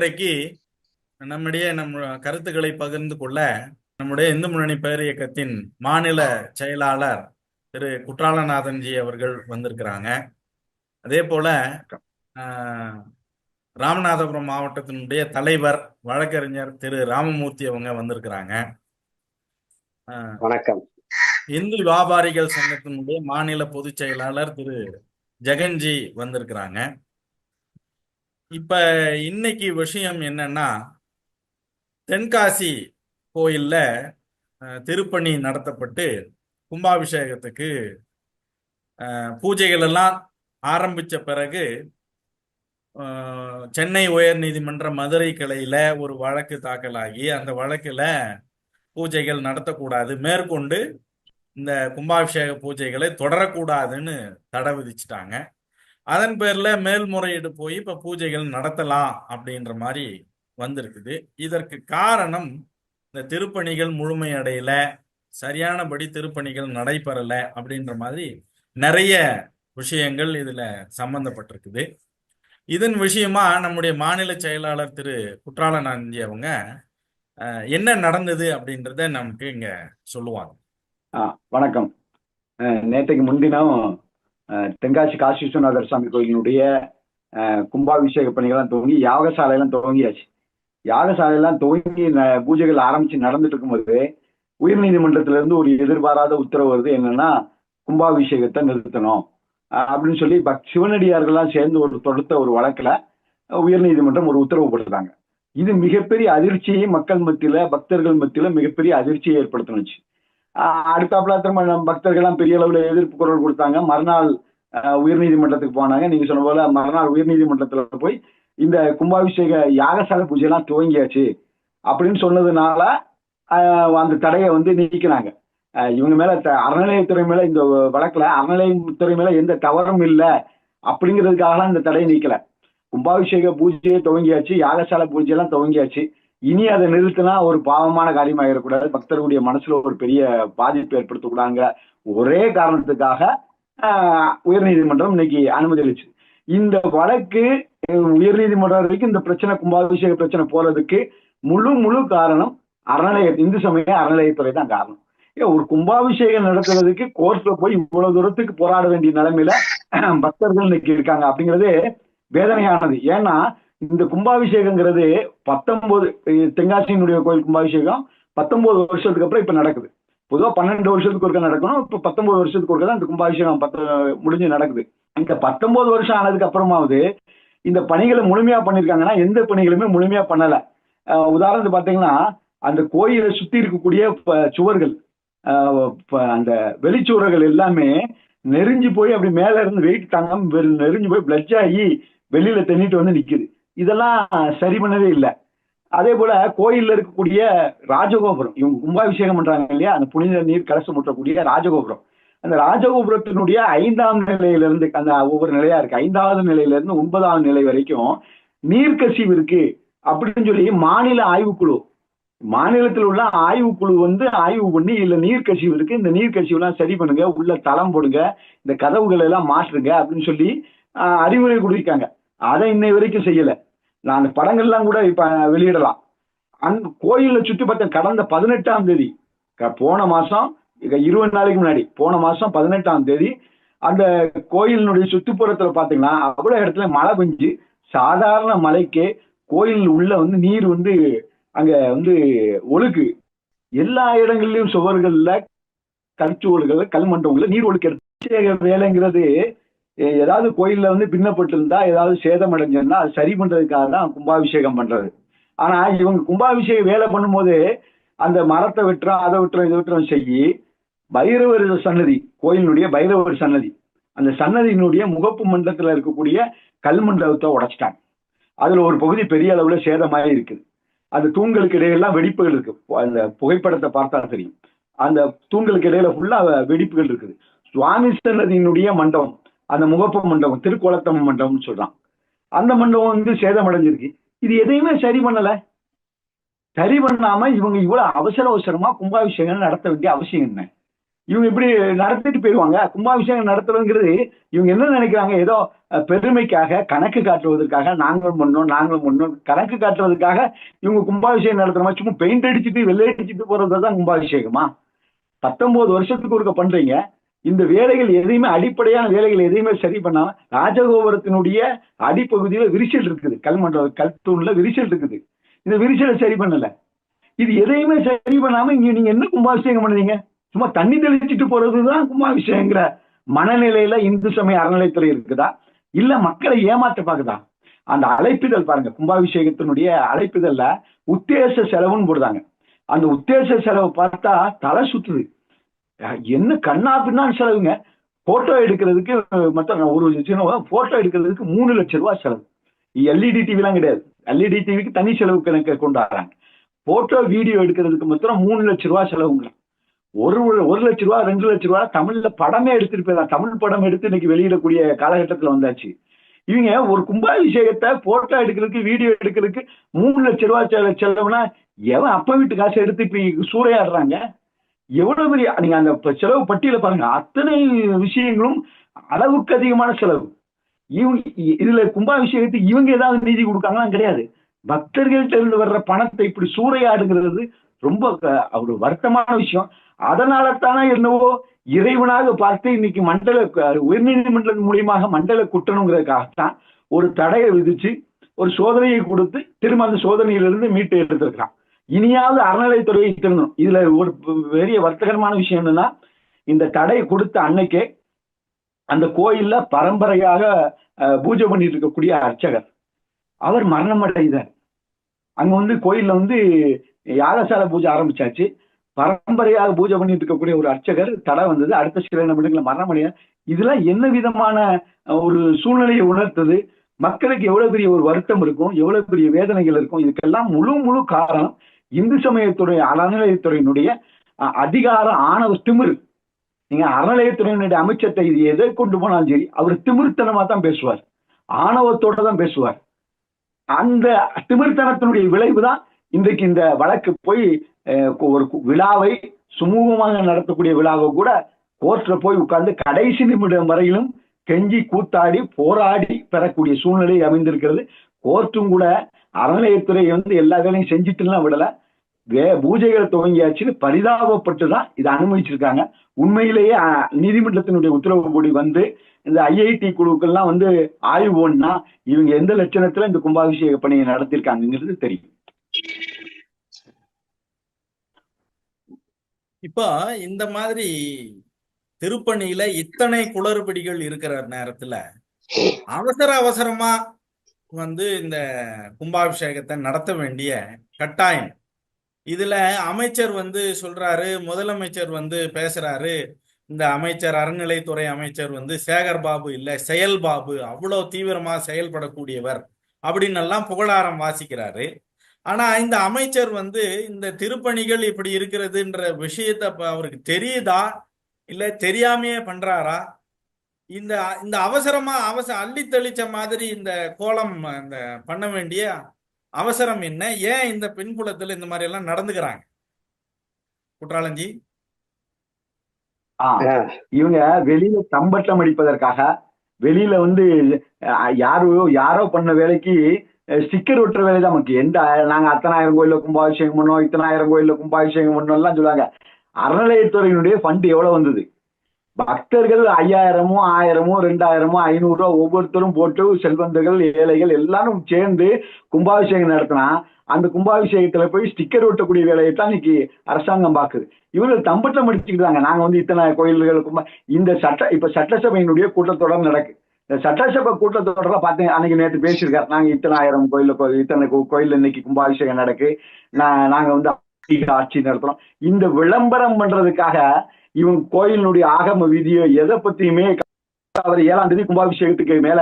இன்றைக்கு நம்முடைய நம்ம கருத்துக்களை பகிர்ந்து கொள்ள நம்முடைய இந்து முன்னணி பேர் இயக்கத்தின் மாநில செயலாளர் திரு குற்றாலநாதன்ஜி அவர்கள் வந்திருக்கிறாங்க. அதே போல ராமநாதபுரம் மாவட்டத்தினுடைய தலைவர் வழக்கறிஞர் திரு ராமமூர்த்தி அவங்க வந்திருக்கிறாங்க. வணக்கம். இந்து வியாபாரிகள் சங்கத்தினுடைய மாநில பொதுச் செயலாளர் திரு ஜெகன்ஜி வந்திருக்கிறாங்க. இப்ப இன்னைக்கு விஷயம் என்னன்னா தென்காசி கோயில்ல திருப்பணி நடத்தப்பட்டு கும்பாபிஷேகத்துக்கு பூஜைகள் எல்லாம் ஆரம்பிச்ச பிறகு சென்னை சென்னை உயர்நீதிமன்ற மதுரை கிளையில ஒரு வழக்கு தாக்கலாகி அந்த வழக்குல பூஜைகள் நடத்தக்கூடாது. மேற்கொண்டு இந்த கும்பாபிஷேக பூஜைகளை தொடரக்கூடாதுன்னு தடை விதிச்சிட்டாங்க. அதன் பேர்ல மேல்முறையீடு போய் இப்ப பூஜைகள் நடத்தலாம் அப்படின்ற மாதிரி வந்திருக்குது. இதற்கு காரணம் இந்த திருப்பணிகள் முழுமையடையல சரியானபடி திருப்பணிகள் நடைபெறல அப்படின்ற மாதிரி நிறைய விஷயங்கள் இதுல சம்பந்தப்பட்டிருக்குது. இதன் விஷயமா நம்முடைய மாநில செயலாளர் திரு குற்றாலநாந்தி அவங்க என்ன நடந்தது அப்படின்றத நமக்கு இங்க சொல்லுவாங்க. வணக்கம். அஹ், நேற்றைக்கு முன்தினம் தென்காசி காசி விஸ்வநாதர் சாமி கோயிலினுடைய கும்பாபிஷேக பணிகள்லாம் துவங்கி யாகசாலையெல்லாம் துவங்கியாச்சு. யாகசாலையெல்லாம் துவங்கி பூஜைகள் ஆரம்பிச்சு நடந்துட்டு இருக்கும்போது உயர்நீதிமன்றத்திலிருந்து ஒரு எதிர்பாராத உத்தரவு வருது என்னன்னா கும்பாபிஷேகத்தை நிறுத்தணும். அஹ், அப்படின்னு சொல்லி பக் சிவனடியார்கள்லாம் சேர்ந்து ஒரு தொடுத்த ஒரு வழக்குல உயர்நீதிமன்றம் ஒரு உத்தரவு போட்டுருக்காங்க இது மிகப்பெரிய அதிர்ச்சியை மக்கள் மத்தியில பக்தர்கள் மத்தியில மிகப்பெரிய அதிர்ச்சியை ஏற்படுத்தணுச்சு அடுத்தாப்புல திரும்ப நம்ம பக்தர்கள்லாம் பெரிய அளவுல எதிர்ப்பு குரல் கொடுத்தாங்க. மறுநாள் உயர்நீதிமன்றத்துக்கு போனாங்க. நீங்க சொன்ன போல மறுநாள் உயர்நீதிமன்றத்துல போய் இந்த கும்பாபிஷேக யாகசாலை பூஜைலாம் துவங்கியாச்சு. அப்படின்னு சொன்னதுனால அந்த தடையை வந்து நீக்கினாங்க. இவங்க மேல த- அறநிலையத்துறை மேல இந்த வழக்குல அறநிலையத்துறை மேல எந்த தவறும் இல்லை அப்படிங்கிறதுக்காக இந்த தடையை நீக்கல. கும்பாபிஷேக பூஜையை துவங்கியாச்சு யாகசாலை பூஜை எல்லாம் துவங்கியாச்சு. இனி அதை நிறுத்தினா ஒரு பாவமான காரியமாகிடக்கூடாது பக்தர்களுடைய மனசுல ஒரு பெரிய பாதிப்பு ஏற்படுத்தக்கூடாங்க ஒரே காரணத்துக்காக ஆஹ், உயர்நீதிமன்றம் இன்னைக்கு அனுமதி அளிச்சு. இந்த வழக்கு உயர்நீதிமன்றம் வரைக்கும் இந்த பிரச்சனை கும்பாபிஷேக பிரச்சனை போறதுக்கு முழு முழு காரணம் அறநிலைய இந்து சமய அறநிலையத்துறை தான் காரணம். ஏன் ஒரு கும்பாபிஷேகம் நடத்துறதுக்கு கோர்ட்ல போய் இவ்வளவு தூரத்துக்கு போராட வேண்டிய நிலைமையில பக்தர்கள் இன்னைக்கு இருக்காங்க அப்படிங்கிறது வேதனையானது. ஏன்னா இந்த கும்பாபிஷேகங்கிறது பத்தொன்பது தென்காசியினுடைய கோயில் கும்பாபிஷேகம் பத்தொன்பது வருஷத்துக்கு அப்புறம் இப்போ நடக்குது. பொதுவாக பன்னெண்டு வருஷத்துக்கு ஒருக்கா நடக்கணும் இப்போ பத்தொன்பது வருஷத்துக்கு ஒருக்கா தான் இந்த கும்பாபிஷேகம் பத்து முடிஞ்சு நடக்குது. இந்த பத்தொன்பது வருஷம் ஆனதுக்கு அப்புறமாவது இந்த பணிகளை முழுமையாக பண்ணியிருக்காங்கன்னா எந்த பணிகளுமே முழுமையாக பண்ணலை. உதாரணத்துக்கு பார்த்தீங்கன்னா அந்த கோயிலை சுற்றி இருக்கக்கூடிய ப- சுவர்கள் அந்த வெளிச்சுவர்கள் எல்லாமே நெறிஞ்சு போய் அப்படி மேலே இருந்து வெயிட் தாங்காமல் நெறிஞ்சு போய் பிளட்ஜ் ஆகி வெளியில தண்ணிட்டு வந்து நிற்கிது இதெல்லாம் சரி பண்ணவே இல்லை. அதே போல கோயில்ல இருக்கக்கூடிய ராஜகோபுரம் இவங்க கும்பாபிஷேகம் பண்றாங்க இல்லையா? அந்த புனித நீர் கலசம் ஊற்றக்கூடிய ராஜகோபுரம். அந்த ராஜகோபுரத்தினுடைய ஐந்தாம் நிலையில இருந்து அந்த ஒவ்வொரு நிலையா இருக்கு. ஐந்தாவது நிலையில இருந்து ஒன்பதாவது நிலை வரைக்கும் நீர்க்கசிவு இருக்கு அப்படின்னு சொல்லி மாநில ஆய்வுக்குழு மாநிலத்தில் உள்ள ஆய்வுக்குழு வந்து ஆய்வு பண்ணி இல்ல நீர்க்கசிவு இருக்கு. இந்த நீர்க்கசிவு எல்லாம் சரி பண்ணுங்க. உள்ள தளம் போடுங்க. இந்த கதவுகளை எல்லாம் மாற்றுங்க. அப்படின்னு சொல்லி ஆஹ், அறிவுரை கொடுத்திருக்காங்க. அதை இன்னை வரைக்கும் செய்யல. நான் அந்த படங்கள்லாம் கூட இப்ப வெளியிடலாம். அந் கோயிலில் சுத்தி பார்த்த கடந்த பதினெட்டாம் தேதி க- போன மாசம் இருபது நாளைக்கு முன்னாடி போன மாசம் பதினெட்டாம் தேதி அந்த கோயிலினுடைய சுற்றுப்புறத்துல பாத்தீங்கன்னா அவ்வளவு இடத்துல மழை பெஞ்சு சாதாரண மலைக்கே கோயில் உள்ள வந்து நீர் வந்து அங்க வந்து ஒழுக்கு. எல்லா இடங்கள்லயும் சுவர்கள்ல கற்சுவல்கள் கல்மண்டபங்கள்ல நீர் ஒழுக்கு. வேலைங்கிறது ஏதாவது கோயில்ல வந்து பின்னப்பட்டு இருந்தா ஏதாவது சேதம் அடைஞ்சிருந்தா அது சரி பண்றதுக்காக தான் கும்பாபிஷேகம் பண்றது. ஆனா இவங்க கும்பாபிஷேகம் வேலை பண்ணும்போது அந்த மரத்தை வெட்டுறோம் அதை வெட்டுறோம் இதை வெட்டுறோம் செய்யி பைரவர் சன்னதி கோயிலினுடைய பைரவர் சன்னதி. அந்த சன்னதியினுடைய முகப்பு மண்டலத்தில் இருக்கக்கூடிய கல் மண்டலத்தை உடைச்சிட்டாங்க. அதுல ஒரு பகுதி பெரிய அளவுல சேதமாக இருக்குது. அந்த தூண்களுக்கு இடையெல்லாம் வெடிப்புகள் இருக்கு. அந்த புகைப்படத்தை பார்த்தா தெரியும். அந்த தூண்களுக்கு இடையில ஃபுல்லா வெடிப்புகள் இருக்குது. சுவாமி சன்னதியினுடைய மண்டபம். அந்த முகப்பு மண்டபம் திருக்குளத்தம் மண்டபம்னு சொல்றான். அந்த மண்டபம் வந்து சேதமடைஞ்சிருக்கு. இது எதையுமே சரி பண்ணல. சரி பண்ணாம இவங்க இவ்வளவு அவசர அவசரமா கும்பாபிஷேகம் நடத்த வேண்டிய அவசியம் என்ன? இவங்க இப்படி நடத்திட்டு போயிடுவாங்க கும்பாபிஷேகம் நடத்துறதுங்கிறது இவங்க என்ன நினைக்கிறாங்க? ஏதோ பெருமைக்காக கணக்கு காட்டுவதற்காக நாங்களும் பண்ணோம் நாங்களும் பண்ணோம். கணக்கு காட்டுறதுக்காக இவங்க கும்பாபிஷேகம் நடத்துறமா சும்மா பெயிண்ட் அடிச்சுட்டு வெள்ளை அடிச்சுட்டு போறது தான் கும்பாபிஷேகமா? பத்தொன்பது வருஷத்துக்கு ஒருக்க பண்றீங்க. இந்த வேலைகள் எதையுமே அடிப்படையான வேலைகள் எதையுமே சரி பண்ணாம ராஜகோபுரத்தினுடைய அடிப்பகுதியில விரிசல் இருக்குது. கல்மண்டல கல் தூண்ல விரிசல் இருக்குது. இந்த விரிசலை சரி பண்ணல. இது எதையுமே சரி பண்ணாம இங்க நீங்க என்ன கும்பாபிஷேகம் பண்ணுறீங்க சும்மா தண்ணி தெளிச்சிட்டு போறதுதான் கும்பாபிஷேகங்கிற மனநிலையில இந்து சமய அறநிலைத்துறை இருக்குதா? இல்ல மக்களை ஏமாற்ற பாக்குதா? அந்த அழைப்பிதழ் பாருங்க. கும்பாபிஷேகத்தினுடைய அழைப்பிதழ்ல உத்தேச செலவுன்னு போடுறாங்க. அந்த உத்தேச செலவு பார்த்தா தலை சுத்துது. என்ன கண்ணா பின்னான்னு செலவுங்க? போட்டோ எடுக்கிறதுக்கு மற்ற ஒரு சின்ன போட்டோ எடுக்கிறதுக்கு மூணு லட்சம் ரூபாய் செலவு. எல்இடி டிவிலாம் கிடையாது. எல்இடி டிவிக்கு தனி செலவு கணக்கு கொண்டாடுறாங்க. போட்டோ வீடியோ எடுக்கிறதுக்கு மாத்திரம் மூணு லட்சம் ரூபாய் செலவுங்க. ஒரு ஒரு லட்ச ரூபா ரெண்டு லட்ச ரூபா தமிழ்ல படமே எடுத்துட்டு போயிடலாம். தமிழ் படம் எடுத்து இன்னைக்கு வெளியிடக்கூடிய காலகட்டத்தில் வந்தாச்சு. இவங்க ஒரு கும்பாபிஷேகத்தை போட்டோ எடுக்கிறதுக்கு வீடியோ எடுக்கிறதுக்கு மூணு லட்ச ரூபா செல- செலவுனா எவன் அப்ப வீட்டு காசை எடுத்து இப்ப சூறையாடுறாங்க? எவ்வளவு பெரிய நீங்க அந்த செலவு பட்டியல பாருங்க. அத்தனை விஷயங்களும் அளவுக்கு அதிகமான செலவு. இவங்க இதுல கும்பாபிஷேகத்துக்கு இவங்க ஏதாவது நீதி கொடுக்காங்களாம் கிடையாது. பக்தர்கள்ட்ட இருந்து வர்ற பணத்தை இப்படி சூறையாடுங்கிறது ரொம்ப ஒரு வருத்தமான விஷயம். அதனால தானே என்னவோ இறைவனாக பார்த்து இன்னைக்கு மண்டல உயர்நீதிமன்றம் மூலியமாக மண்டல குற்றணுங்கிறதுக்காகத்தான் ஒரு தடையை விதிச்சு ஒரு சோதனையை கொடுத்து திரும்ப அந்த சோதனையிலிருந்து மீட்டு எடுத்திருக்கிறான். இனியாவது அறநிலைத்துறையை திருந்தணும் இதுல ஒரு பெரிய வர்த்தகரமான விஷயம் என்னன்னா இந்த தடை கொடுத்த அன்னைக்கே அந்த கோயில்ல பரம்பரையாக பூஜை பண்ணிட்டு இருக்கக்கூடிய அர்ச்சகர். அவர் மரணம் அடைந்தார். அங்க வந்து கோயில்ல வந்து யாகசாலை பூஜை ஆரம்பிச்சாச்சு. பரம்பரையாக பூஜை பண்ணிட்டு இருக்கக்கூடிய ஒரு அர்ச்சகர் தடை வந்தது. அடுத்த சில நிமிடங்களில் மரணம் அடைய இதெல்லாம் என்ன விதமான ஒரு சூழ்நிலையை உணர்த்தது? மக்களுக்கு எவ்வளவு பெரிய ஒரு வருத்தம் இருக்கும்? எவ்வளவு பெரிய வேதனைகள் இருக்கும்? இதுக்கெல்லாம் முழு முழு காரணம் இந்து சமயத்துடைய அறநிலையத்துறையினுடைய அதிகார ஆணவ திமிரு. நீங்க அறநிலையத்துறையினுடைய அமைச்சத்தை இது எதை கொண்டு போனாலும் சரி அவர் திமிர்த்தனமா தான் பேசுவார். ஆணவத்தோட தான் பேசுவார். அந்த திமிர்த்தனத்தினுடைய விளைவு தான் இன்றைக்கு இந்த வழக்கு போய் அஹ், ஒரு விழாவை சுமூகமாக நடத்தக்கூடிய விழாவை கூட கோர்ட்ல போய் உட்கார்ந்து கடைசி நிமிடம் வரையிலும் கெஞ்சி கூத்தாடி போராடி பெறக்கூடிய சூழ்நிலை அமைந்திருக்கிறது. கோர்ட்டும் கூட அறநிலையத்துறை வந்து எல்லா வேலையும் செஞ்சுட்டுலாம் விடல. வே பூஜைகள் துவங்கியாச்சுன்னு பரிதாபப்பட்டு தான் இதை அனுமதிச்சிருக்காங்க. உண்மையிலேயே அஹ், நீதிமன்றத்தினுடைய உத்தரவுப்படி வந்து இந்த ஐஐடி குழுக்கள்லாம் வந்து ஆய்வு பண்ணா இவங்க எந்த லட்சணத்துல இந்த கும்பாபிஷேக பணியை நடத்திருக்காங்கிறது தெரியும். இப்போ இந்த மாதிரி திருப்பணியில இத்தனை குளறுபடிகள் இருக்கிற நேரத்துல அவசர அவசரமா வந்து இந்த கும்பாபிஷேகத்தை நடத்த வேண்டிய கட்டாயம். இதுல அமைச்சர் வந்து சொல்றாரு முதலமைச்சர் வந்து பேசுறாரு. இந்த அமைச்சர் அறநிலைத்துறை அமைச்சர் வந்து சேகர் பாபு இல்ல செயல் பாபு அவ்வளவு தீவிரமா செயல்படக்கூடியவர் அப்படின்னு எல்லாம் புகழாரம் வாசிக்கிறாரு. ஆனா இந்த அமைச்சர் வந்து இந்த திருப்பணிகள் இப்படி இருக்கிறதுன்ற விஷயத்த அவருக்கு தெரியுதா? இல்ல தெரியாமையே பண்றாரா? இந்த இந்த அவசரமா அவச அள்ளி தெளிச்ச மாதிரி இந்த கோலம் இந்த பண்ண வேண்டிய அவசரம் என்ன? ஏன் இந்த பின்புலத்துல இந்த மாதிரி எல்லாம் நடந்துக்கிறாங்க? குற்றாலஞ்சி. இவங்க வெளியில தம்பட்டம் அடிப்பதற்காக வெளியில வந்து யாரோ யாரோ பண்ண வேலைக்கு ஸ்டிக்கர் ஒட்டுற வேலை தான் நமக்கு எந்த நாங்க அத்தனாயிரம் கோயில கும்பாபிஷேகம் பண்ணோம் இத்தனாயிரம் கோயில கும்பாபிஷேகம் பண்ணோம் எல்லாம் சொல்லுவாங்க. அறநிலையத்துறையினுடைய ஃபண்ட் எவ்வளவு வந்தது? பக்தர்கள் ஐயாயிரமோ ஆயிரமோ ரெண்டாயிரமோ ஐநூறு ரூபா ஒவ்வொருத்தரும் போட்டு செல்வந்தர்கள் ஏழைகள் எல்லாரும் சேர்ந்து கும்பாபிஷேகம் நடத்தினா அந்த கும்பாபிஷேகத்துல போய் ஸ்டிக்கர் ஒட்டக்கூடிய வேலையை தான் இன்னைக்கு அரசாங்கம் பாக்குது இவர்கள் தம்பட்டம் அடிச்சுக்கிட்டாங்க நாங்க வந்து இத்தனை கோயில்கள் கும்பா இந்த சட்ட இப்ப சட்டசபையினுடைய கூட்டத்தொடர் நடக்கு. இந்த சட்டசபை கூட்டத்தொடர்ல பார்த்தீங்க அன்னைக்கு நேற்று பேசியிருக்காரு. நாங்க இத்தனை ஆயிரம் கோயில்ல கோ- இத்தனை கோயில் கோயில்ல இன்னைக்கு கும்பாபிஷேகம் நடக்கு. நான் நாங்க வந்து ஆட்சி நடத்துறோம். இந்த விளம்பரம் பண்றதுக்காக இவங்க கோயிலினுடைய ஆகம விதியோ எதை பத்தியுமே அவர் ஏழாம் தேதி கும்பாபிஷேகத்துக்கு மேல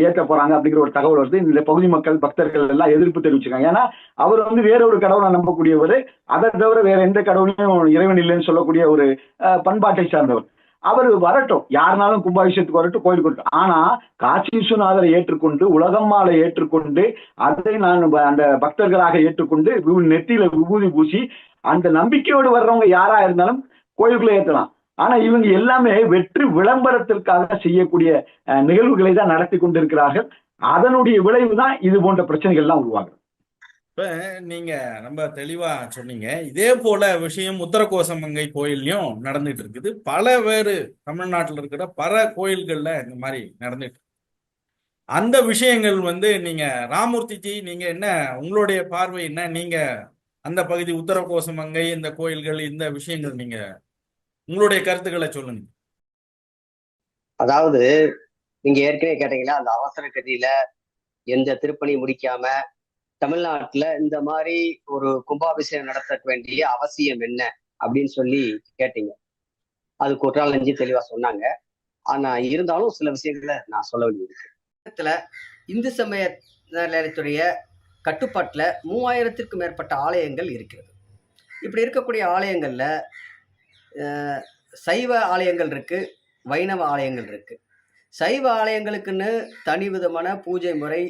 ஏற்ற போறாங்க அப்படிங்கிற ஒரு தகவல் வருது. இந்த பகுதி மக்கள் பக்தர்கள் எல்லாம் எதிர்ப்பு தெரிவிச்சிருக்காங்க ஏன்னா அவர் வந்து வேற ஒரு கடவுளை நம்பக்கூடியவர். அதை தவிர வேற எந்த கடவுளையும் இறைவன் இல்லைன்னு சொல்லக்கூடிய ஒரு அஹ், பண்பாட்டை சார்ந்தவர். அவர் வரட்டும். யாருனாலும் கும்பாபிஷேகத்துக்கு வரட்டும் கோயிலுக்கு வரட்டும். ஆனா காட்சி விஸ்வநாதரை ஏற்றுக்கொண்டு உலகம்மாலை ஏற்றுக்கொண்டு அதை நான் அந்த பக்தர்களாக ஏற்றுக்கொண்டு நெத்தியில விபூதி பூசி அந்த நம்பிக்கையோடு வர்றவங்க யாரா இருந்தாலும் கோயிலுக்குள்ள ஏற்றலாம். ஆனா இவங்க எல்லாமே வெற்றி விளம்பரத்திற்காக செய்யக்கூடிய அஹ், நிகழ்வுகளை தான் நடத்தி கொண்டிருக்கிறார்கள். அதனுடைய விளைவு தான் இது போன்ற பிரச்சனைகள் எல்லாம் உருவாகும் இப்ப நீங்க ரொம்ப தெளிவா சொன்னீங்க. இதே போல விஷயம் உத்தரகோசமங்கை கோயில்லையும் நடந்துட்டு இருக்குது. பல வேறு தமிழ்நாட்டுல இருக்கிற பல கோயில்கள்ல இந்த மாதிரி நடந்துட்டு இருக்கு. அந்த விஷயங்கள் வந்து நீங்க ராமூர்த்திஜி நீங்க என்ன உங்களுடைய பார்வை என்ன? நீங்க அந்த பகுதி உத்தரகோசமங்கை இந்த கோயில்கள் இந்த விஷயங்கள் நீங்க உங்களுடைய கருத்துக்களை சொல்லுங்க. அதாவது நீங்க ஏற்கனவே கேட்டீங்களா அந்த அவசர கதியில எந்த திருப்பணி முடிக்காம தமிழ்நாட்டுல இந்த மாதிரி ஒரு கும்பாபிஷேகம் நடத்த வேண்டிய அவசியம் என்ன அப்படின்னு சொல்லி கேட்டீங்க. அது குற்றால நெஞ்சு தெளிவா சொன்னாங்க. ஆனா இருந்தாலும் சில விஷயங்களை நான் சொல்ல வேண்டியது இருக்கு. இந்து சமய நிலையத்துடைய கட்டுப்பாட்டில் மூவாயிரத்திற்கும் மேற்பட்ட ஆலயங்கள் இருக்கிறது. இப்படி இருக்கக்கூடிய ஆலயங்களில் சைவ ஆலயங்கள் இருக்குது வைணவ ஆலயங்கள் இருக்குது சைவ ஆலயங்களுக்குன்னு தனி விதமான பூஜை முறை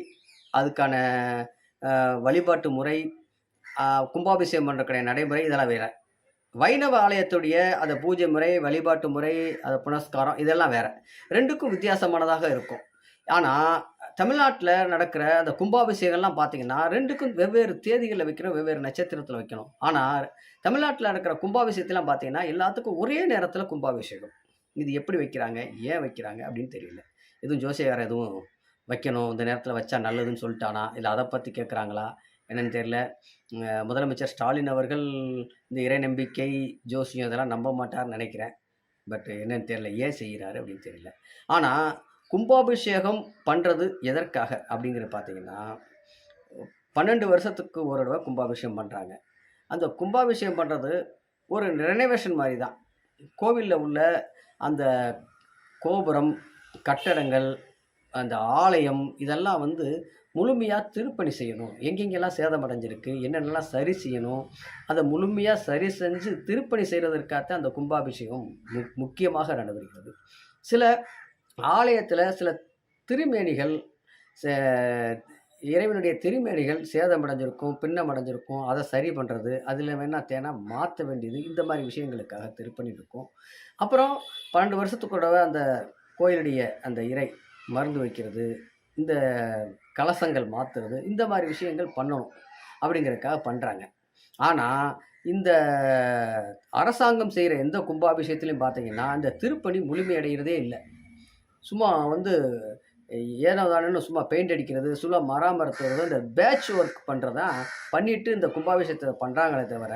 அதுக்கான வழிபாட்டு முறை கும்பாபிஷேகம் பண்ணுறக்கூடிய நடைமுறை இதெல்லாம் வேறு. வைணவ ஆலயத்துடைய அந்த பூஜை முறை வழிபாட்டு முறை அந்த புனஸ்காரம் இதெல்லாம் வேறு. ரெண்டுக்கும் வித்தியாசமானதாக இருக்கும். ஆனால் தமிழ்நாட்டில் நடக்கிற அந்த கும்பாபிஷேகம்லாம் பார்த்தீங்கன்னா ரெண்டுக்கும் வெவ்வேறு தேதிகளில் வைக்கணும் வெவ்வேறு நட்சத்திரத்தில் வைக்கணும். ஆனால் தமிழ்நாட்டில் நடக்கிற கும்பாபிஷேகத்தெலாம் பார்த்தீங்கன்னா எல்லாத்துக்கும் ஒரே நேரத்தில் கும்பாபிஷேகம். இது எப்படி வைக்கிறாங்க? ஏன் வைக்கிறாங்க? அப்படின்னு தெரியல. எதுவும் ஜோசியார் எதுவும் வைக்கணும்? இந்த நேரத்தில் வச்சா நல்லதுன்னு சொல்லிட்டானா? இல்லை அதை பற்றி கேட்குறாங்களா என்னென்னு தெரியல. முதலமைச்சர் ஸ்டாலின் அவர்கள் இந்த இறை நம்பிக்கை ஜோசியம் இதெல்லாம் நம்ப மாட்டார்னு நினைக்கிறேன். பட் என்னென்னு தெரியல. ஏன் செய்கிறாரு அப்படின்னு தெரியல. ஆனால் கும்பாபிஷேகம் பண்ணுறது எதற்காக அப்படிங்கிற பார்த்தீங்கன்னா பன்னெண்டு வருஷத்துக்கு ஒரு தடவை கும்பாபிஷேகம் பண்ணுறாங்க அந்த கும்பாபிஷேகம் பண்ணுறது ஒரு ரெனோவேஷன் மாதிரி தான் கோவிலில் உள்ள அந்த கோபுரம் கட்டடங்கள் அந்த ஆலயம் இதெல்லாம் வந்து முழுமையாக திருப்பணி செய்யணும். எங்கெங்கெல்லாம் சேதமடைஞ்சிருக்கு என்னென்னலாம் சரி செய்யணும் அதை முழுமையாக சரி செஞ்சு திருப்பணி செய்கிறதற்காக அந்த கும்பாபிஷேகம் மு முக்கியமாக நடைபெறுகிறது. சில ஆலயத்தில் சில திருமேனிகள் ச- இறைவனுடைய திருமேனிகள் சேதமடைஞ்சிருக்கும் பின்னமடைஞ்சிருக்கும் அதை சரி பண்ணுறது அதில் வேணால் தேனா மாற்ற வேண்டியது இந்த மாதிரி விஷயங்களுக்காக திருப்பணி இருக்கும் அப்புறம் பன்னெண்டு வருஷத்துக்கூடவே அந்த கோயிலுடைய அந்த இறை மருந்து வைக்கிறது இந்த கலசங்கள் மாற்றுறது இந்த மாதிரி விஷயங்கள் பண்ணணும் அப்படிங்கிறதுக்காக பண்ணுறாங்க ஆனால் இந்த அரசாங்கம் செய்கிற எந்த கும்பாபிஷேகத்துலையும் பார்த்தீங்கன்னா இந்த திருப்பணி முழுமையடைகிறதே இல்லை. சும்மா வந்து ஏனோதானு சும்மா பெயிண்ட் அடிக்கிறது சும்மா மராமரத்துறது இந்த பேட்ச் ஒர்க் பண்ணுறதான் பண்ணிவிட்டு இந்த கும்பாபிஷேகத்தை பண்ணுறாங்களே தவிர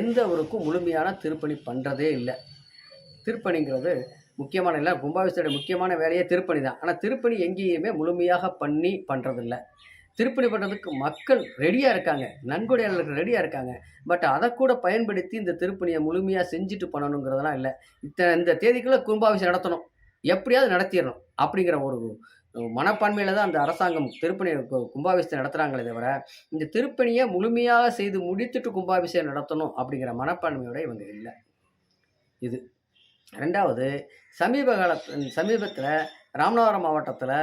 எந்த ஊருக்கும் முழுமையான திருப்பணி பண்ணுறதே இல்லை. திருப்பணிங்கிறது முக்கியமான இல்லை. கும்பாபிஷேகத்தோட முக்கியமான வேலையே திருப்பணி தான். ஆனால் திருப்பணி எங்கேயுமே முழுமையாக பண்ணி பண்ணுறதில்ல திருப்பணி பண்ணுறதுக்கு மக்கள் ரெடியாக இருக்காங்க. நன்கொடையாளர்கள் ரெடியாக இருக்காங்க. பட் அதை கூட பயன்படுத்தி இந்த திருப்பணியை முழுமையாக செஞ்சுட்டு பண்ணணுங்கிறதெல்லாம் இல்லை. இத்தனை இந்த தேதிக்குள்ளே கும்பாபிஷேகம் நடத்தணும். எப்படியாவது நடத்திடணும் அப்படிங்கிற ஒரு மனப்பான்மையில் தான் அந்த அரசாங்கம் திருப்பணி கும்பாபிஷேகம் நடத்துகிறாங்களே தவிர இந்த திருப்பணியை முழுமையாக செய்து முடித்துட்டு கும்பாபிஷேகம் நடத்தணும் அப்படிங்கிற மனப்பான்மையோட இவங்க இல்லை. இது. ரெண்டாவது சமீப கால சமீபத்தில் ராமநாதபுரம் மாவட்டத்தில்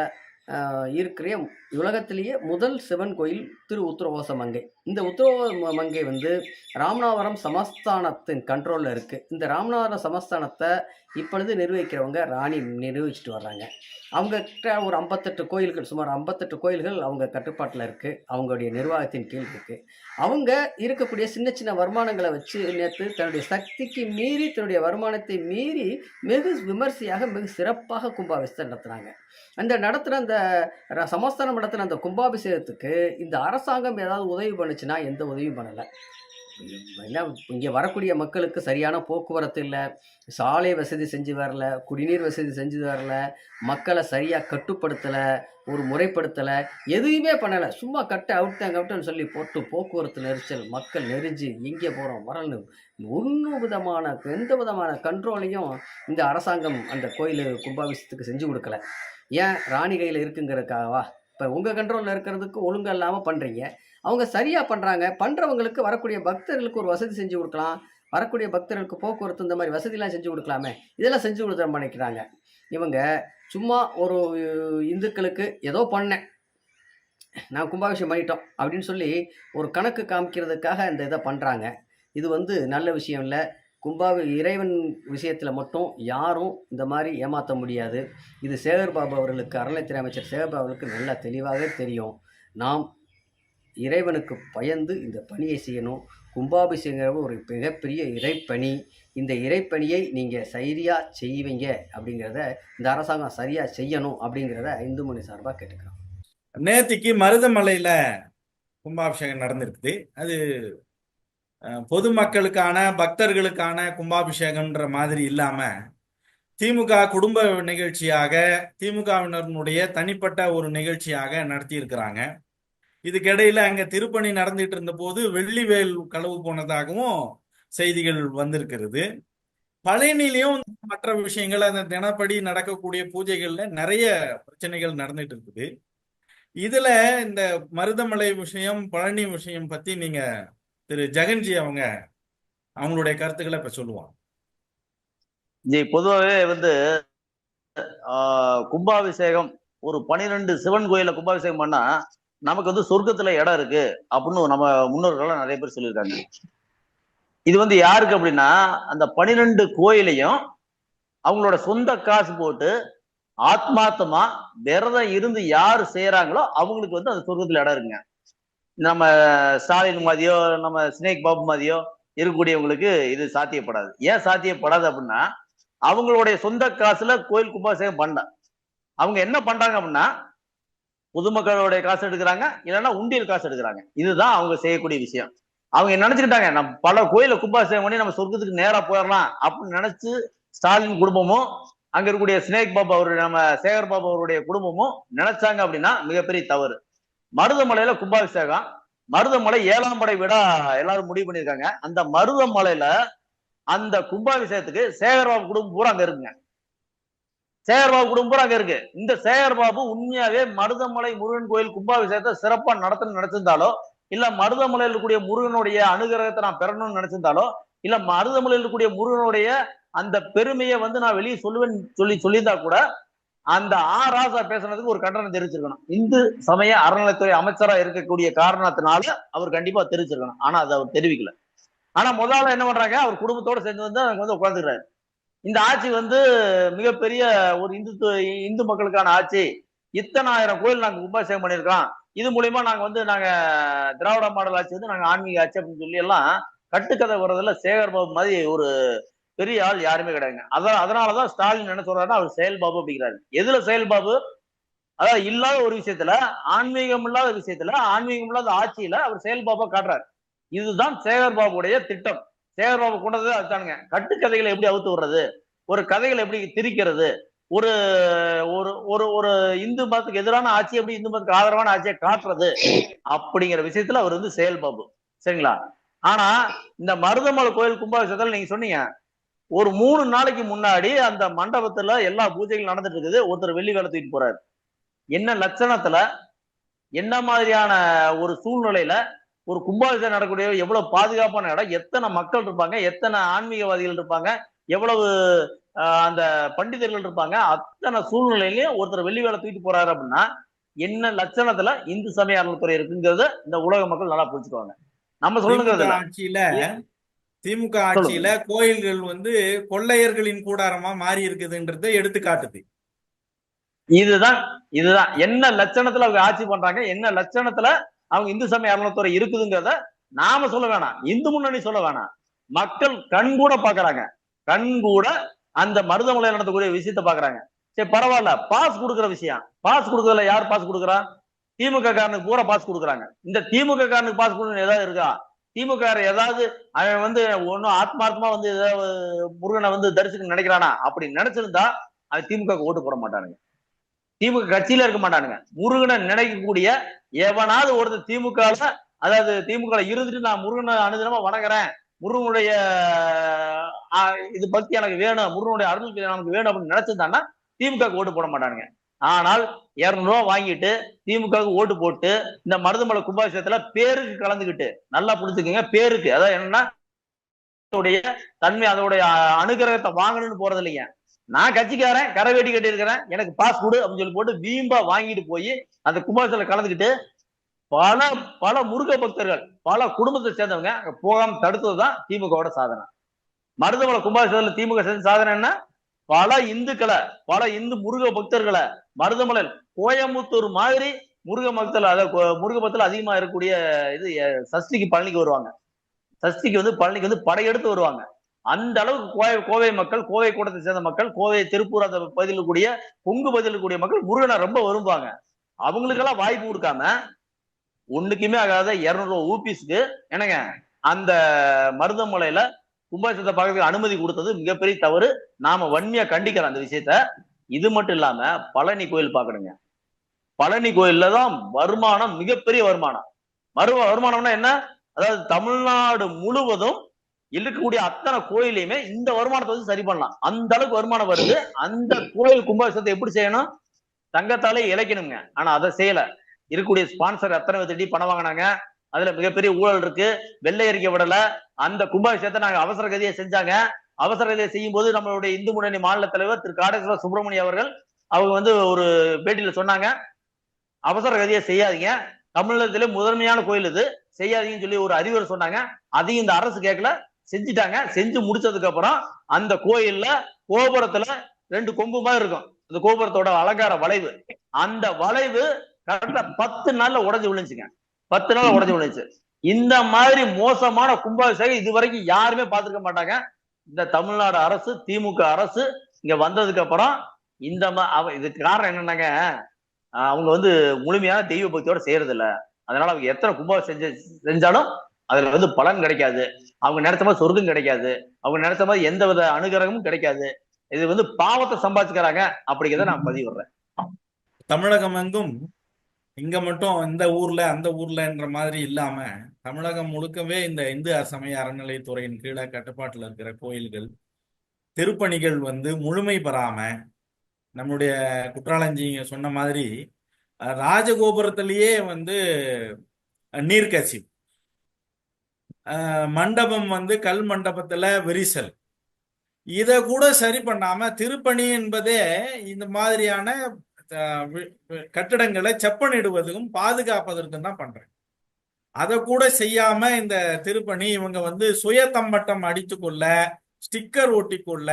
இருக்கிற உலகத்திலேயே முதல் சிவன் கோயில் திரு உத்தரவோச மங்கை. இந்த உத்தரவ மங்கை வந்து ராமநாதபுரம் சமஸ்தானத்தின் கண்ட்ரோலில் இருக்குது இந்த ராமநாதபுரம் சமஸ்தானத்தை இப்பொழுது நிர்வகிக்கிறவங்க ராணி நிர்வகிச்சுட்டு வர்றாங்க. அவங்கக்கிட்ட ஒரு ஐம்பத்தெட்டு கோயில்கள் சுமார் ஐம்பத்தெட்டு கோயில்கள் அவங்க கட்டுப்பாட்டில் இருக்குது அவங்களுடைய நிர்வாகத்தின் கீழ் இருக்குது அவங்க இருக்கக்கூடிய சின்ன சின்ன வருமானங்களை வச்சு நேற்று தன்னுடைய சக்திக்கு மீறி தன்னுடைய வருமானத்தை மீறி வெகு விமர்சையாக மிக சிறப்பாக கும்பாபிஷேகம் நடத்துனாங்க அந்த நடத்துகிற அந்த சமஸ்தானம் நடத்துகிற அந்த கும்பாபிஷேகத்துக்கு இந்த அரசாங்கம் ஏதாவது உதவி பண்ணுச்சுன்னா எந்த உதவியும் பண்ணலை. என்ன இங்கே வரக்கூடிய மக்களுக்கு சரியான போக்குவரத்து இல்லை சாலை வசதி செஞ்சு வரல குடிநீர் வசதி செஞ்சு வரல மக்களை சரியாக கட்டுப்படுத்தலை ஒரு முறைப்படுத்தலை எதுவுமே பண்ணலை. சும்மா கட்ட அவுட்டங்க அவுட்டுன்னு சொல்லி போட்டு போக்குவரத்து நெரிசல் மக்கள் நெரிஞ்சு எங்கே போகிறோம் வரணும் ஒன்றும் விதமான எந்த விதமான கண்ட்ரோலையும் இந்த அரசாங்கம் அந்த கோயில் கும்பாபிஷத்துக்கு செஞ்சு கொடுக்கல. ஏன் ராணி கையில் இருக்குங்கிறதுக்காகவா? இப்போ உங்கள் கண்ட்ரோலில் இருக்கிறதுக்கு ஒழுங்கு இல்லாமல் பண்ணுறீங்க அவங்க சரியாக பண்ணுறாங்க பண்ணுறவங்களுக்கு வரக்கூடிய பக்தர்களுக்கு ஒரு வசதி செஞ்சு கொடுக்கலாம். வரக்கூடிய பக்தர்களுக்கு போக்குவரத்து இந்த மாதிரி வசதிலாம் செஞ்சு கொடுக்கலாமே. இதெல்லாம் செஞ்சு கொடுத்த நினைக்கிறாங்க இவங்க சும்மா ஒரு இந்துக்களுக்கு ஏதோ பண்ணேன். நான் கும்பாபிஷேகம் பண்ணிட்டோம் அப்படின்னு சொல்லி ஒரு கணக்கு காமிக்கிறதுக்காக இந்த இதை பண்ணுறாங்க இது வந்து நல்ல விஷயம் இல்லை. கும்பாவி இறைவன் விஷயத்தில் மட்டும் யாரும் இந்த மாதிரி ஏமாற்ற முடியாது. இது சேகர் பாபு அவர்களுக்கு அறநிலைத்துறை அமைச்சர் சேகர் பாபு அவர்களுக்கு நல்லா தெளிவாக தெரியும். நாம் இறைவனுக்கு பயந்து இந்த பணியை செய்யணும். கும்பாபிஷேகம் ஒரு மிகப்பெரிய இறைப்பணி. இந்த இறைப்பணியை நீங்கள் சரியாக செய்வீங்க அப்படிங்கிறத இந்த அரசாங்கம் சரியாக செய்யணும் அப்படிங்கிறத இந்து மணி சார்பாக கேட்டுக்கிறோம். நேத்திக்கு மருதமலையில் கும்பாபிஷேகம் நடந்திருக்குது. அது பொதுமக்களுக்கான பக்தர்களுக்கான கும்பாபிஷேகம்ன்ற மாதிரி இல்லாமல் திமுக குடும்ப நிகழ்ச்சியாக திமுகவினருடைய தனிப்பட்ட ஒரு நிகழ்ச்சியாக நடத்தியிருக்கிறாங்க. இதுக்கிடையில அங்க திருப்பணி நடந்துட்டு இருந்த போது வெள்ளிவேல் களவு போனதாகவும் செய்திகள் வந்திருக்கிறது. பழனிலையும் மற்ற விஷயங்கள் அந்த தினப்படி நடக்கக்கூடிய பூஜைகள்ல நிறைய பிரச்சனைகள் நடந்துட்டு இருக்குது இதுல இந்த மருதமலை விஷயம் பழனி விஷயம் பத்தி நீங்க திரு ஜெகன்ஜி அவங்க அவங்களுடைய கருத்துக்களை இப்ப சொல்லுவாங்க. ஜி பொதுவாகவே வந்து ஆஹ், கும்பாபிஷேகம் ஒரு பனிரெண்டு சிவன் கோயில கும்பாபிஷேகம் பண்ணா நமக்கு வந்து சொர்க்கத்துல இடம் இருக்கு அப்படின்னு நம்ம முன்னோர்கள்லாம் நிறைய பேர் சொல்லியிருக்காங்க. இது வந்து யாருக்கு அப்படின்னா அந்த பனிரெண்டு கோயிலையும் அவங்களோட சொந்த காசு போட்டு ஆத்மார்த்தமா விரதம் இருந்து யார் செய்யறாங்களோ அவங்களுக்கு வந்து அந்த சொர்க்கத்துல இடம் இருக்குங்க. நம்ம ஸ்டாலின் மாதிரியோ நம்ம ஸ்னேக் பாபு மாதிரியோ இருக்கக்கூடியவங்களுக்கு இது சாத்தியப்படாது. ஏன் சாத்தியப்படாது அப்படின்னா அவங்களுடைய சொந்த காசுல கோயில் கும்பாசேகம் பண்ண அவங்க என்ன பண்றாங்க அப்படின்னா பொதுமக்களுடைய காசு எடுக்கிறாங்க இல்லைன்னா உண்டியல் காசு எடுக்கிறாங்க. இதுதான் அவங்க செய்யக்கூடிய விஷயம். அவங்க நினைச்சுக்கிட்டாங்க? நம்ம பல கோயில கும்பாபிஷேகம் பண்ணி நம்ம சொர்க்கத்துக்கு நேரா போயிடலாம் அப்படின்னு நினைச்சு ஸ்டாலின் குடும்பமும் அங்க இருக்கக்கூடிய ஸ்னேக் பாபு அவருடைய நம்ம சேகர் பாபு அவருடைய குடும்பமும் நினைச்சாங்க அப்படின்னா மிகப்பெரிய தவறு. மருதமலையில கும்பாபிஷேகம் மருதமலை ஏழாம் படை விட எல்லாரும் முடிவு பண்ணியிருக்காங்க. அந்த மருதமலையில அந்த கும்பாபிஷேகத்துக்கு சேகர்பாபு குடும்பம் பூரா அங்க இருக்குங்க. சேகர்பாபு குடும்பம் அங்க இருக்கு. இந்த சேகர்பாபு உண்மையாவே மருதமலை முருகன் கோயில் கும்பாபிஷேகத்தை சிறப்பா நடத்தணும்னு நினைச்சிருந்தாலோ இல்ல மருதமலையில் இருக்கக்கூடிய முருகனுடைய அனுகிரகத்தை நான் பெறணும்னு நினைச்சிருந்தாலோ இல்ல மருதமலையில் இருக்கக்கூடிய முருகனுடைய அந்த பெருமையை வந்து நான் வெளியே சொல்லுவேன் சொல்லி சொல்லியிருந்தா கூட அந்த ஆ ராசா பேசுனதுக்கு ஒரு கண்டனம் தெரிவிச்சிருக்கணும். இந்து சமய அறநிலைத்துறை அமைச்சரா இருக்கக்கூடிய காரணத்தினால அவர் கண்டிப்பா தெரிவிச்சிருக்கணும். ஆனா அதை அவர் தெரிவிக்கல. ஆனா முதல்ல என்ன பண்றாங்க? அவர் குடும்பத்தோட சேர்ந்து வந்து அவங்க வந்து உட்காந்துக்கிறாரு இந்த ஆட்சி வந்து மிகப்பெரிய ஒரு இந்துத்து இந்து மக்களுக்கான ஆட்சி. இத்தனை ஆயிரம் கோயில் நாங்கள் கும்பாபிஷேகம் பண்ணியிருக்கோம் இது மூலியமா நாங்கள் வந்து நாங்கள் திராவிட மாடல் ஆட்சி வந்து நாங்கள் ஆன்மீக ஆட்சி அப்படின்னு சொல்லி எல்லாம் கட்டுக்கதை வர்றதுல சேகர் பாபு மாதிரி ஒரு பெரிய ஆள் யாருமே கிடையாதுங்க. அதான் அதனாலதான் ஸ்டாலின் என்ன சொல்றாருன்னா அவர் செயல்பாபு அப்படிங்கிறாரு. எதுல செயல்பாபு அதாவது இல்லாத ஒரு விஷயத்துல ஆன்மீகம் இல்லாத விஷயத்துல ஆன்மீகம் இல்லாத ஆட்சியில அவர் செயல்பாபா காட்டுறாரு. இதுதான் சேகர் பாபுடைய திட்டம். சேகர்பாபு கொண்டது அதுதானுங்க கட்டுக்கதைகளை எப்படி அவுத்து விடுறது? ஒரு கதைகளை எப்படி திரிக்கிறது? ஒரு ஒரு ஒரு ஒரு இந்து மதத்துக்கு எதிரான ஆட்சி எப்படி இந்து மதத்துக்கு ஆதரவான ஆட்சியை காட்டுறது? அப்படிங்கிற விஷயத்துல அவர் வந்து செயல்பாபு சரிங்களா? ஆனா இந்த மருதமலை கோயில் கும்பாபிஷேகத்துல நீங்க சொன்னீங்க. ஒரு மூணு நாளைக்கு முன்னாடி அந்த மண்டபத்துல எல்லா பூஜைகளும் நடந்துட்டு இருக்குது. ஒருத்தர் வெள்ளி வேலை தூக்கிட்டு போறாரு. என்ன லட்சணத்துல? என்ன மாதிரியான ஒரு சூழ்நிலையில ஒரு கும்பாபிஷேகம் நடக்கக்கூடிய எவ்வளவு பாதுகாப்பான இடம் எத்தனை மக்கள் இருப்பாங்க எத்தனை ஆன்மீகவாதிகள் இருப்பாங்க எவ்வளவு அந்த பண்டிதர்கள் இருப்பாங்க அத்தனை சூழ்நிலையிலயும் ஒருத்தர் வெள்ளி வேலை தூக்கிட்டு போறாரு அப்படின்னா என்ன லட்சணத்துல இந்து சமய அறநிலைத்துறை இருக்குங்கிறத இந்த உலக மக்கள் நல்லா புரிஞ்சுக்குவாங்க. நம்ம இல்ல. ஆட்சியில திமுக ஆட்சியில கோயில்கள் வந்து கொள்ளையர்களின் கூடாரமா மாறி இருக்குதுன்றதை எடுத்து காட்டுது. இதுதான் இதுதான். என்ன லட்சணத்துல அவங்க ஆட்சி பண்றாங்க என்ன லட்சணத்துல அவங்க இந்து சமய அறநிலத்துறை இருக்குதுங்கிறத நாம சொல்ல வேணாம். இந்து முன்னணி சொல்ல வேணாம். மக்கள் கண் கூட பாக்குறாங்க கண் கூட அந்த மருதமலையில் நடத்தக்கூடிய விஷயத்த பாக்குறாங்க சரி பரவாயில்ல. பாஸ் கொடுக்குற விஷயம். பாஸ் கொடுக்கறதுல யார் பாஸ் கொடுக்குறா? திமுக காரனுக்கு பூரா பாஸ் கொடுக்குறாங்க. இந்த திமுக காரனுக்கு பாஸ் கொடுக்கணும் ஏதாவது இருக்கா? திமுக ஏதாவது அவன் வந்து ஒன்னும் ஆத்மார்த்தமா வந்து ஏதாவது முருகனை வந்து தரிசிக்க நினைக்கிறானா? அப்படி நினைச்சிருந்தா அது திமுக ஓட்டு போட மாட்டானுங்க. திமுக கட்சியில இருக்க மாட்டானுங்க. முருகனை நினைக்கக்கூடிய எவனாவது ஒருத்தர் திமுக அதாவது திமுக இருந்துட்டு நான் முருகனை அனுதினமா வணங்குறேன். முருகனுடைய இது பக்தி எனக்கு வேணும் முருகனுடைய அருள் நமக்கு வேணும் அப்படின்னு நினைச்சிருந்தான்னா திமுக ஓட்டு போட மாட்டானுங்க. ஆனால் இரநூறுவா வாங்கிட்டு திமுக ஓட்டு போட்டு இந்த மருதமலை கும்பாபிஷேகத்துல பேருக்கு கலந்துக்கிட்டு நல்லா புரிஞ்சுக்கங்க பேருக்கு. அதாவது என்னன்னா தன்மை அதோடைய அனுகிரகத்தை வாங்கணும்னு போறது இல்லைங்க. நான் கட்சிக்காரன் கரை வேட்டி கட்டி இருக்கிறேன் எனக்கு பாஸ் கொடு அப்படின்னு சொல்லி போட்டு வீம்பா வாங்கிட்டு போய் அந்த கும்பாபிஷேகத்துல கலந்துக்கிட்டு பல பல முருக பக்தர்கள் பல குடும்பத்தை சேர்ந்தவங்க அங்க போகாம தடுத்ததுதான் திமுகவோட சாதனை. மருதமலை கும்பாபிஷேகத்துல திமுக செஞ்ச சாதனை என்ன? பல இந்துக்களை பல இந்து முருக பக்தர்களை மருதமலை கோயம்புத்தூர் மாதிரி முருக பக்தர் அதாவது முருக பக்தர்கள் அதிகமா இருக்கக்கூடிய இது சஷ்டிக்கு பழனிக்கு வருவாங்க. சஷ்டிக்கு வந்து பழனிக்கு வந்து படையெடுத்து வருவாங்க. அந்த அளவுக்கு கோவை கோவை மக்கள் கோவை கூட்டத்தை சேர்ந்த மக்கள் கோவை திருப்பூர் அந்த பகுதியில் கூடிய கொங்கு பகுதியில் கூடிய மக்கள் முருகனை ரொம்ப விரும்புவாங்க. அவங்களுக்கெல்லாம் வாய்ப்பு கொடுக்காம ஒண்ணுக்குமே ஆகாத இருநூறுவா ஊபிஸ்க்கு என்னங்க அந்த மருதமலையில கும்பாபிஷேகத்தை பார்க்கறதுக்கு அனுமதி கொடுத்தது மிகப்பெரிய தவறு. நாம வன்மையா கண்டிக்கிறோம் அந்த விஷயத்த. இது மட்டும் இல்லாம பழனி கோயில் பார்க்கணுங்க. பழனி கோயில்ல தான் வருமானம் மிகப்பெரிய வருமானம். மறு வருமானம்னா என்ன? அதாவது தமிழ்நாடு முழுவதும் இருக்கக்கூடிய அத்தனை கோயிலையுமே இந்த வருமானத்தை வந்து சரி பண்ணலாம். அந்த அளவுக்கு வருமானம் வருது. அந்த கோயில் கும்பாபிஷத்தை எப்படி செய்யணும்? தங்கத்தாலே இழைக்கணுங்க. ஆனா அதை செய்யல. இருக்கக்கூடிய ஸ்பான்சர் அத்தனை திட்டி பணம் வாங்கினாங்க? அதுல மிகப்பெரிய ஊழல் இருக்கு. வெள்ளை அறிக்கை விடல. அந்த கும்பாபிஷேகத்தை நாங்க அவசர கதியை செஞ்சாங்க. அவசர கதியை செய்யும் போது நம்மளுடைய இந்து முன்னணி மாநில தலைவர் திரு காடேஸ்வர சுப்பிரமணியம் அவர்கள் அவங்க வந்து ஒரு பேட்டியில சொன்னாங்க. அவசர கதியை செய்யாதீங்க. தமிழகத்திலே முதன்மையான கோயில் இது. செய்யாதீங்கன்னு சொல்லி ஒரு அறிவுரை சொன்னாங்க. அதையும் இந்த அரசு கேட்கல. செஞ்சுட்டாங்க. செஞ்சு முடிச்சதுக்கு அப்புறம் அந்த கோயில்ல கோபுரத்துல ரெண்டு கொம்பு மாதிரி இருக்கும். அந்த கோபுரத்தோட அலங்கார வளைவு. அந்த வளைவு கரெக்டா பத்து நாள்ல உடஞ்சு விழுந்துச்சுங்க. பத்து நாள் உடஞ்சு விழுந்துச்சு. இந்த மாதிரி மோசமான கும்பாபிஷேகம் இது வரைக்கும் யாருமே பார்த்துருக்க மாட்டாங்க. இந்த தமிழ்நாடு அரசு திமுக அரசு இங்க வந்ததுக்கு அப்புறம் இந்த மா- அவ- இதுக்கு காரணம் என்னன்னாங்க அவங்க வந்து முழுமையான தெய்வ பக்தியோட செய்யறது இல்லை அதனால அவங்க எத்தனை கும்பாபிஷேகம் செஞ்சாலும் அதுல வந்து பலன் கிடைக்காது. அவங்க நினைச்ச மாதிரி சொர்க்கம் கிடைக்காது. அவங்க நினைச்ச மாதிரி எந்த வித அனுகிரகமும் கிடைக்காது. இது வந்து பாவத்தை சம்பாதிச்சுக்கிறாங்க. அப்படிங்கிறத நான் பதிவிடுறேன் தமிழகம் எங்கும் இங்க மட்டும் இந்த ஊர்ல அந்த ஊர்லன்ற மாதிரி இல்லாம தமிழகம் முழுக்கவே இந்த இந்து சமய அறநிலைத்துறையின் கீழே கட்டுப்பாட்டுல இருக்கிற கோயில்கள் திருப்பணிகள் வந்து முழுமை பெறாம நம்முடைய குற்றாலஞ்சிங்க சொன்ன மாதிரி ராஜகோபுரத்திலேயே வந்து நீர்க்கசிவு. மண்டபம் வந்து கல் மண்டபத்துல விரிசல். இதை கூட சரி பண்ணாம திருப்பணி என்பதே இந்த மாதிரியான வி- கட்டிடங்களை செப்பனிடுவதும் பாதுகாப்பதற்கும் தான் பண்றேன். அதை கூட செய்யாம இந்த திருப்பணி இவங்க வந்து சுயத்தம்பட்டம் அடித்துக்கொள்ள ஸ்டிக்கர் ஒட்டிக்கொள்ள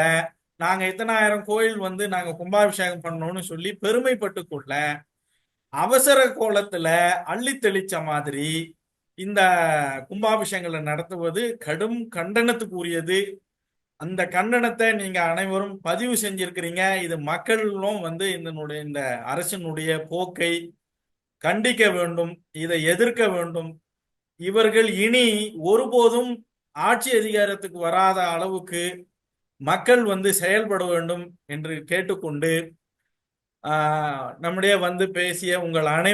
நாங்க இத்தனாயிரம் கோயில் வந்து நாங்க கும்பாபிஷேகம் பண்ணோம்னு சொல்லி பெருமைப்பட்டு கொள்ள அவசர கோலத்துல அள்ளி தெளிச்ச மாதிரி இந்த கும்பாபிஷேகங்களை நடத்துவது கடும் கண்டனத்துக்குரியது. அந்த கண்டனத்தை நீங்க அனைவரும் பதிவு செஞ்சிருக்கிறீங்க. இது மக்களும் வந்து இதனுடைய இந்த அரசினுடைய போக்கை கண்டிக்க வேண்டும் இதை எதிர்க்க வேண்டும். இவர்கள் இனி ஒருபோதும் ஆட்சி அதிகாரத்துக்கு வராத அளவுக்கு மக்கள் வந்து செயல்பட வேண்டும் என்று கேட்டுக்கொண்டு நம்முடைய வந்து பேசிய உங்கள் அனைவரும்